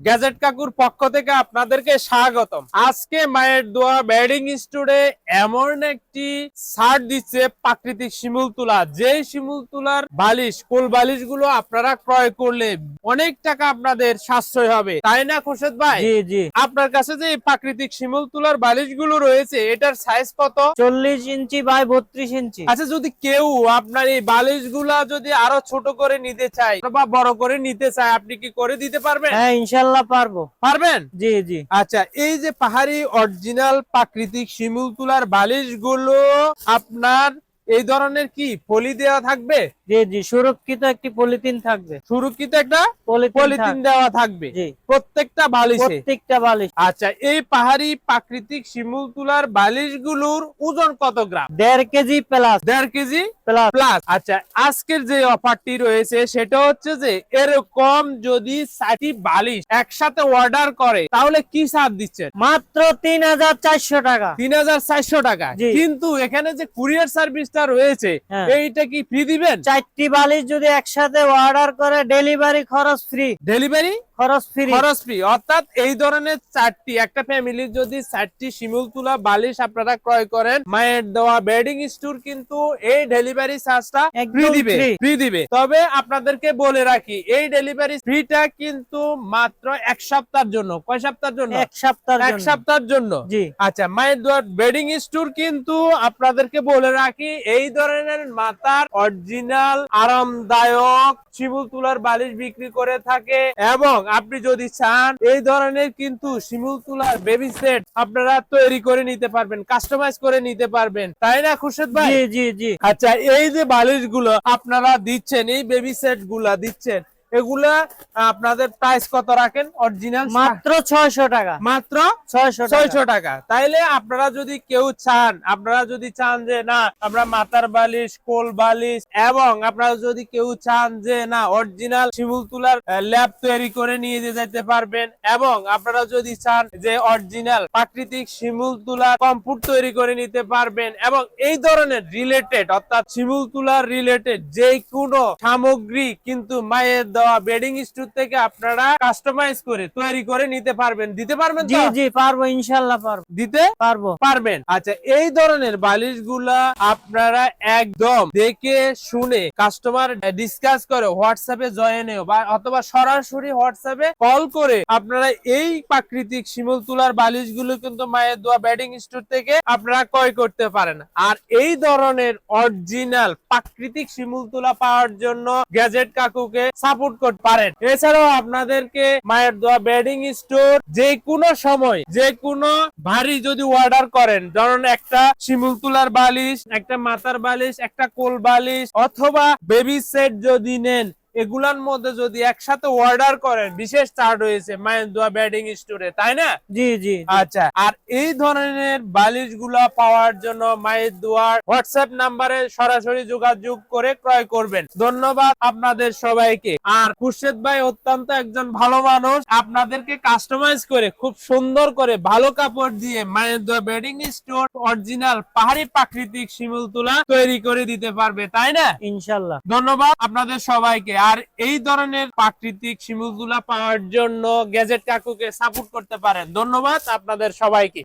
Gadget কাকুর পক্ষ থেকে আপনাদেরকে স্বাগতম। আজকে মায়ের দোয়া ব্যাডিং স্টোরে এমন একটি ছাড় দিচ্ছে প্রাকৃতিক শিমুল তুলা। যে শিমুল তুলার বালিশ কোল বালিশগুলো আপনারা ক্রয় করলে অনেক টাকা আপনাদের সাশ্রয় হবে। তাই না খোরশেদ ভাই? জি জি। আপনার কাছে যে প্রাকৃতিক শিমুল তুলার বালিশগুলো রয়েছে এটার সাইজ কত? চল্লিশ ইঞ্চি বাই বত্রিশ ইঞ্চি। আচ্ছা যদি কেউ আপনার এই বালিশগুলা যদি আরও ছোট করে নিতে চায় বা বড় করে নিতে চায় আপনি কি করে দিতে পারবেন? হ্যাঁ ইনশাল্লাহ পারব। পারবেন? জি জি। আচ্ছা এই যে পাহাড়ি অরিজিনাল প্রাকৃতিক শিমুল তুলার বালিশগুলো আপনার এই ধরনের কি পলি দেওয়া থাকবে? জি জি সুরক্ষিত একটি পলিথিন থাকবে। সুরক্ষিত একটা পলিথিন দেওয়া থাকবে। প্রত্যেকটা বালিশে? প্রত্যেকটা বালিশ। আচ্ছা এই পাহাড়ি প্রাকৃতিক শিমুল তুলার বালিশগুলোর ওজন কত গ্রাম? দেড় কেজি প্লাস। দেড় কেজি প্লাস। প্লাস। আচ্ছা আজকের যে অফারটি রয়েছে সেটা হচ্ছে যে এরকম যদি ষাটি বালিশ একসাথে অর্ডার করে তাহলে কি ছাড় দিচ্ছেন? মাত্র তিন হাজার চারশো টাকা। তিন হাজার চারশো টাকা। কিন্তু এখানে যে কুরিয়ার সার্ভিসটা রয়েছে হ্যাঁ। এইটা কি ফ্রি দিবেন? চারটি বালিশ যদি একসাথে অর্ডার করে ডেলিভারি খরচ ফ্রি ডেলিভারি খরচ ফ্রি খরচ ফ্রি অর্থাৎ এই ধরনের চারটি একটা ফ্যামিলির যদি চারটি শিমুল তুলা বালিশ আপনারা ক্রয় করেন মায়ের দেওয়া বেডিং স্টোর কিন্তু এই ডেলিভারি চার্জটা ফ্রি দিবে ফ্রি দিবে। তবে আপনাদেরকে বলে রাখি এই ডেলিভারি ফ্রিটা কিন্তু মাত্র এক সপ্তাহের জন্য। কয় সপ্তাহের জন্য? এক সপ্তাহ এক সপ্তাহের জন্য। জি। আচ্ছা মায়ের দোয়ার বেডিং স্টোর কিন্তু আপনাদেরকে বলে রাখি এই ধরনের মাথার অরিজিনাল আরামদায়ক শিমুল তুলার বালিশ বিক্রি করে থাকে এবং আপনি যদি চান এই ধরনের কিন্তু শিমুল তুলার বেবি সেট আপনারা তৈরি করে নিতে পারবেন কাস্টমাইজ করে নিতে পারবেন। তাই না খুরশেদ ভাই? জি জি জি। আচ্ছা এই যে বালিশগুলো আপনারা দিচ্ছেন এই বেবি সেটগুলা দিচ্ছেন এগুলা আপনাদের প্রাইস কত রাখেন? অরিজিনাল মাত্র ছয়শো টাকা। মাত্র ছয়শো ছয়শো টাকা। তাইলে আপনারা যদি কেউ চান আপনারা যদি চান যে না আমরা মাথার বালিশ কোল বালিশ এবং আপনারা যদি কেউ চান যে না অরিজিনাল শিমুল তুলার ল্যাব তৈরি করে নিয়ে যেতে পারবেন এবং আপনারা যদি চান যে অরিজিনাল প্রাকৃতিক শিমুল তুলার কম্পুট তৈরি করে নিতে পারবেন এবং এই ধরনের রিলেটেড অর্থাৎ শিমুল তুলার রিলেটেড যে কোনো সামগ্রী কিন্তু মায়ের দেওয়া বেডিং স্টোর থেকে আপনারা কাস্টমাইজ করে তৈরি করে নিতে পারবেন। দিতে পারবেন জি জি পারব ইনশাল্লাহ পারব। দিতে পারব। পারবেন। আচ্ছা এই ধরনের বালিশগুলা আপনারা একদম দেখে শুনে কাস্টমার ডিসকাস করে হোয়াটসঅ্যাপে জয়েনেও বা অথবা সরাসরি হোয়াটসঅ্যাপে কল করে আপনারা এই প্রাকৃতিক শিমুল তুলার বালিশগুলো কিন্তু মায়ের দোয়া ব্যাডিং স্টোর থেকে আপনারা ক্রয় করতে পারেন। আর এই ধরনের অরিজিনাল প্রাকৃতিক শিমুল তুলা পাওয়ার জন্য গ্যাজেট কাকুকে সাপোর্ট করতে পারেন। এছাড়াও আপনাদেরকে মায়ের দোয়া বেডিং স্টোর যে কোনো সময়, যে কোনো ভারী যদি অর্ডার করেন, ধরুন একটা শিমুল তুলার বালিশ, একটা মাথার বালিশ, একটা কোল বালিশ, অথবা বেবি সেট যদি নেন এগুলার মধ্যে যদি একসাথে অর্ডার করেন বিশেষ ছাড় রয়েছে মায়ের দোয়া বেডিং স্টোরে তাই না? জি জি আচ্ছা আর এই ধরনের বালিশগুলা পাওয়ার জন্য মায়ের দুয়ার হোয়াটসঅ্যাপ নাম্বারে সরাসরি যোগাযোগ করে ক্রয় করবেন। ধন্যবাদ আপনাদের সবাইকে। আর খুরশেদ ভাই অত্যন্ত একজন ভালো মানুষ। আপনাদেরকে কাস্টমাইজ করে খুব সুন্দর করে ভালো কাপড় দিয়ে মায়ের দোয়া বেডিং স্টোর অরিজিনাল পাহাড়ি প্রাকৃতিক শিমুল তুলা তৈরি করে দিতে পারবে তাই না? ইনশাল্লাহ। ধন্যবাদ আপনাদের সবাইকে। আর এই ধরনের প্রাকৃতিক শিমুলগুলা পাওয়ার জন্য গ্যাজেট কাকুকে সাপোর্ট করতে পারেন। ধন্যবাদ আপনাদের সবাইকে।